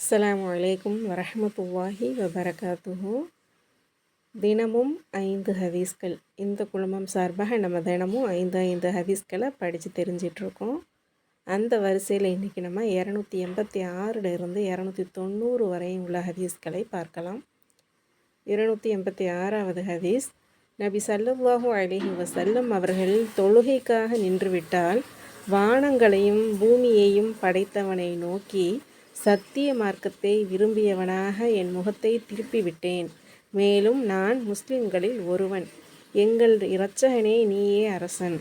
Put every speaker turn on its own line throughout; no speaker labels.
அஸ்லாம் அலைக்கும் வரஹ்மத்துல்லாஹி வபரகாத்துஹு. தினமும் ஐந்து ஹதீஸ்கள். இந்த குழுமம் சார்பாக நம்ம தினமும் ஐந்து ஐந்து ஹதீஸ்களை படித்து தெரிஞ்சிட்ருக்கோம். அந்த வரிசையில் இன்றைக்கி நம்ம இரநூத்தி எண்பத்தி ஆறில் இருந்து இரநூத்தி தொண்ணூறு வரையும் உள்ள ஹதீஸ்களை பார்க்கலாம். இருநூற்றி எண்பத்தி ஆறாவது ஹதீஸ் நபி சல்லுல்லாஹு அலிஹி வசல்லம் அவர்கள் தொழுகைக்காக நின்றுவிட்டால் வானங்களையும் பூமியையும் படைத்தவனை நோக்கி சத்திய மார்க்கத்தை விரும்பியவனாக என் முகத்தை திருப்பிவிட்டேன். மேலும் நான் முஸ்லிம்களில் ஒருவன். எங்கள் இரட்சகனே நீயே அரசன்.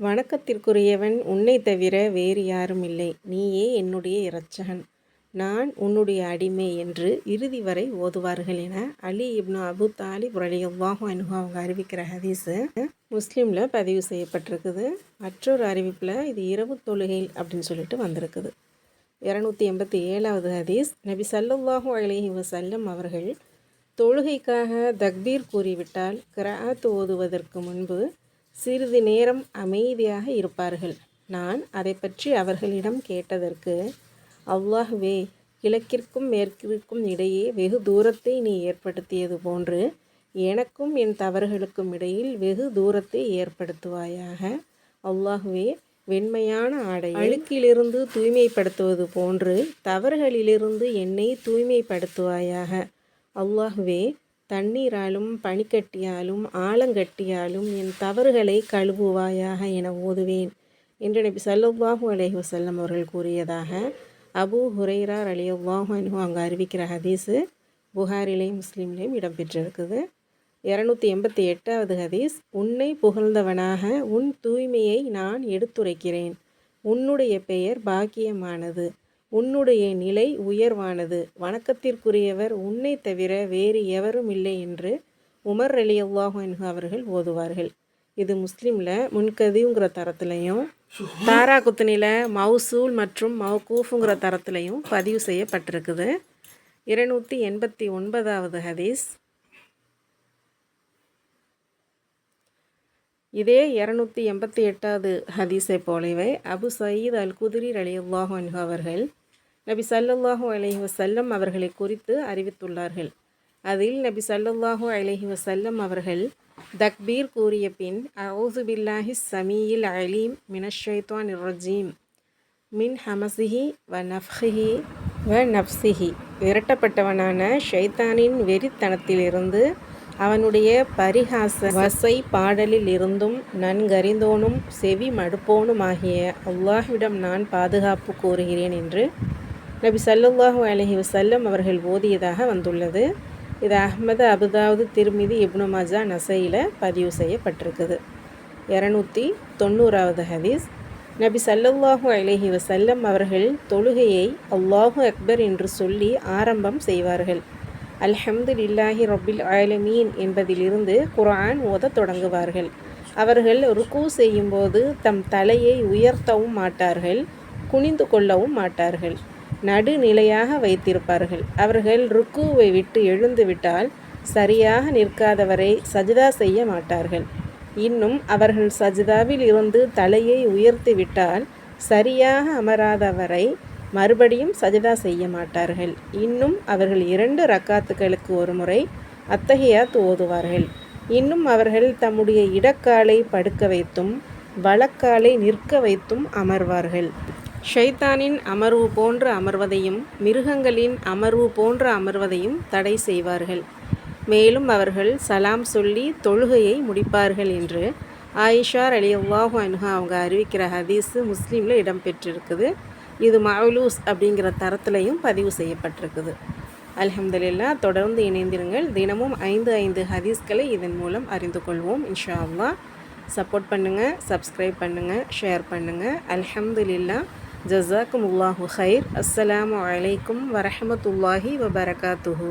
வணக்கத்திற்குரியவன் உன்னை தவிர வேறு யாரும் இல்லை நீயே என்னுடைய இரட்சகன். நான் உன்னுடைய அடிமை என்று இறுதி வரை ஓதுவார்கள் என அலி இப்னு அபு தாலிப் ரலியல்லாஹு அனுகு அவங்க அறிவிக்கிற ஹதீஸு முஸ்லீமில் பதிவு செய்யப்பட்டிருக்குது. மற்றொரு அறிவிப்பில் இது இரவு தொழுகை அப்படின்னு சொல்லிட்டு வந்திருக்குது. இரநூத்தி எண்பத்தி ஏழாவது ஹதீஸ். நபி சல்லுல்லாஹு அலஹி வசல்லம் அவர்கள் தொழுகைக்காக தக்பீர் கூறிவிட்டால் கிராத் ஓதுவதற்கு முன்பு சிறிது நேரம் அமைதியாக இருப்பார்கள். நான் அதை பற்றி அவர்களிடம் கேட்டதற்கு அவ்வாஹ்வே கிழக்கிற்கும் மேற்கிற்கும் இடையே வெகு தூரத்தை நீ ஏற்படுத்தியது போன்று எனக்கும் என் தவறுகளுக்கும் இடையில் வெகு தூரத்தை ஏற்படுத்துவாயாக. அல்லாஹுவே வெண்மையான ஆடை அழுக்கிலிருந்து தூய்மைப்படுத்துவது போன்று தவறுகளிலிருந்து என்னை தூய்மைப்படுத்துவாயாக. அல்லாஹுவே தண்ணீராலும் பனிக்கட்டியாலும் ஆலங்கட்டியாலும் என் தவறுகளை கழுவுவாயாக என ஓதுவேன் என்று நபி சல்லாஹூ அலஹி வசல்லம் அவர்கள் கூறியதாக அபு ஹுரைரார் அலியல்லாஹு அனு அங்கே அறிவிக்கிற ஹதீஸு புகாரிலையும் முஸ்லீம்லேயும் இடம்பெற்றிருக்குது. இரநூத்தி எண்பத்தி எட்டாவது ஹதீஸ் உன்னை புகழ்ந்தவனாக உன் தூய்மையை நான் எடுத்துரைக்கிறேன். உன்னுடைய பெயர் பாக்கியமானது. உன்னுடைய நிலை உயர்வானது. வணக்கத்திற்குரியவர் உன்னை தவிர வேறு எவரும் இல்லை என்று உமர் அலி அல்லாஹு அவர்கள் ஓதுவார்கள். இது முஸ்லீமில் முன்கதிங்கிற தரத்துலையும் தாரா குத்தனியில் மவுசூல் மற்றும் மவுகூஃபுங்கிற தரத்துலையும் பதிவு செய்யப்பட்டிருக்குது. இருநூற்றி எண்பத்தி ஒன்பதாவது ஹதீஸ் இதே இரநூத்தி எண்பத்தி எட்டாவது ஹதீஸை போலவே அபு சயீத் அல் குதிரி அலியுல்லாஹு அன்ஹு அவர்கள் நபி சல்லுல்லாஹூ அலஹி வசல்லம் அவர்களை குறித்து அறிவித்துள்ளார்கள். அதில் நபி சல்லுல்லாஹூ அலஹி வசல்லம் அவர்கள் தக்பீர் கூறிய பின் அவுசு பில்லாஹி சமீயில் அலீம் மினஷைத்வான் ரஜீம் மின் ஹமசிஹி வ நஃப்ஹி வ நப்சிஹி விரட்டப்பட்டவனான ஷைத்தானின் வெறித்தனத்திலிருந்து அவனுடைய பரிகாச வசை பாடலில் இருந்தும் நன்கறிந்தோனும் செவி மடுப்போனுமாகிய அல்லாஹ்விடம் நான் பாதுகாப்பு கோருகிறேன் என்று நபி சல்லுல்லாஹு அலஹி வசல்லம் அவர்கள் ஓதியதாக வந்துள்ளது. இது அஹ்மது அபுதாவது திருமிதி இப்னு மஜா நசையில் பதிவு செய்யப்பட்டிருக்குது. இரநூத்தி தொண்ணூறாவது ஹதீஸ். நபி சல்லுல்லாஹு அலஹி வசல்லம் அவர்கள் தொழுகையை அல்லாஹு அக்பர் என்று சொல்லி ஆரம்பம் செய்வார்கள். அல்ஹம்து இல்லாஹி ரொபில் ஆலமீன் என்பதிலிருந்து குரான் ஓதத் தொடங்குவார்கள். அவர்கள் ருக்கு செய்யும்போது தம் தலையை உயர்த்தவும் மாட்டார்கள் குனிந்து கொள்ளவும் மாட்டார்கள் நடுநிலையாக வைத்திருப்பார்கள். அவர்கள் ருக்குவை விட்டு எழுந்துவிட்டால் சரியாக நிற்காதவரை சஜிதா செய்ய மாட்டார்கள். இன்னும் அவர்கள் சஜிதாவில் இருந்து தலையை உயர்த்திவிட்டால் சரியாக அமராதவரை மறுபடியும் சஜிதா செய்ய மாட்டார்கள். இன்னும் அவர்கள் இரண்டு ரக்காத்துக்களுக்கு ஒரு முறை அத்தகையாத் ஓதுவார்கள் இன்னும் அவர்கள் தம்முடைய இடக்காலை படுக்க வைத்தும் வழக்காலை நிற்க வைத்தும் அமர்வார்கள். ஷைத்தானின் அமர்வு போன்ற அமர்வதையும் மிருகங்களின் அமர்வு போன்ற அமர்வதையும் தடை செய்வார்கள். மேலும் அவர்கள் சலாம் சொல்லி தொழுகையை முடிப்பார்கள் என்று ஆயிஷார் அலி அல்லாஹு அனுகா அவங்க அறிவிக்கிற ஹதீஸு முஸ்லீமில் இடம்பெற்றிருக்குது. இது மவுலூஸ் அப்படிங்கிற தரத்துலையும் பதிவு செய்யப்பட்டிருக்குது. அலமதுல்லா தொடர்ந்து இணைந்திருங்கள். தினமும் ஐந்து ஐந்து ஹதீஸ்களை இதன் மூலம் அறிந்து கொள்வோம் இன்ஷா அல்லா சப்போர்ட் பண்ணுங்கள் சப்ஸ்கிரைப் பண்ணுங்கள் ஷேர் பண்ணுங்கள் அல்ஹம்துலில்லா ஜஸாக்கும் உல்லாஹு ஹைர் அஸ்ஸலாமு அலைக்கும் வரஹமத்துல்லாஹி வபரகாத்துஹூ.